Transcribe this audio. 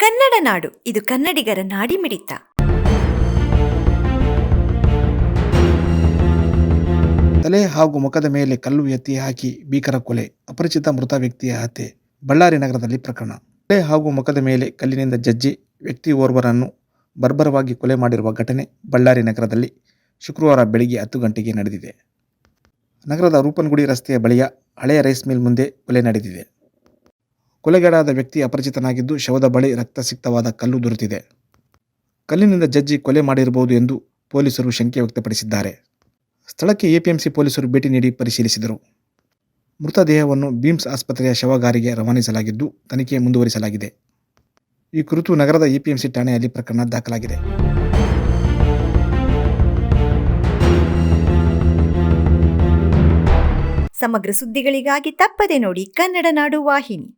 ಕನ್ನಡ ನಾಡು, ಇದು ಕನ್ನಡಿಗರ ನಾಡಿ ಮಿಡಿತ. ತಲೆ ಹಾಗೂ ಮುಖದ ಮೇಲೆ ಕಲ್ಲು ಎತ್ತಿ ಹಾಕಿ ಭೀಕರ ಕೊಲೆ, ಅಪರಿಚಿತ ಮೃತ ವ್ಯಕ್ತಿಯ ಹತ್ಯೆ, ಬಳ್ಳಾರಿ ನಗರದಲ್ಲಿ ಪ್ರಕರಣ. ತಲೆ ಹಾಗೂ ಮುಖದ ಮೇಲೆ ಕಲ್ಲಿನಿಂದ ಜಜ್ಜಿ ವ್ಯಕ್ತಿ ಓರ್ವರನ್ನು ಬರ್ಬರವಾಗಿ ಕೊಲೆ ಮಾಡಿರುವ ಘಟನೆ ಬಳ್ಳಾರಿ ನಗರದಲ್ಲಿ ಶುಕ್ರವಾರ ಬೆಳಿಗ್ಗೆ ಹತ್ತು ಗಂಟೆಗೆ ನಡೆದಿದೆ. ನಗರದ ರೂಪನಗುಡಿ ರಸ್ತೆಯ ಬಳಿಯ ಹಳೆಯ ರೈಸ್ ಮಿಲ್ ಮುಂದೆ ಕೊಲೆ ನಡೆದಿದೆ. ಕೊಲೆಗೀಡಾದ ವ್ಯಕ್ತಿ ಅಪರಿಚಿತನಾಗಿದ್ದು ಶವದ ಬಳಿ ರಕ್ತಸಿಕ್ತವಾದ ಕಲ್ಲು ದೊರೆತಿದೆ. ಕಲ್ಲಿನಿಂದ ಜಜ್ಜಿ ಕೊಲೆ ಮಾಡಿರಬಹುದು ಎಂದು ಪೊಲೀಸರು ಶಂಕೆ ವ್ಯಕ್ತಪಡಿಸಿದ್ದಾರೆ. ಸ್ಥಳಕ್ಕೆ ಎಪಿಎಂಸಿ ಪೊಲೀಸರು ಭೇಟಿ ನೀಡಿ ಪರಿಶೀಲಿಸಿದರು. ಮೃತದೇಹವನ್ನು ಬೀಮ್ಸ್ ಆಸ್ಪತ್ರೆಯ ಶವಗಾರಿಗೆ ರವಾನಿಸಲಾಗಿದ್ದು ತನಿಖೆ ಮುಂದುವರಿಸಲಾಗಿದೆ. ಈ ಕುರಿತು ನಗರದ ಎಪಿಎಂಸಿ ಠಾಣೆಯಲ್ಲಿ ಪ್ರಕರಣ ದಾಖಲಾಗಿದೆ. ಸಮಗ್ರ ಸುದ್ದಿಗಳಿಗಾಗಿ ತಪ್ಪದೆ ನೋಡಿ ಕನ್ನಡ ನಾಡು ವಾಹಿನಿ.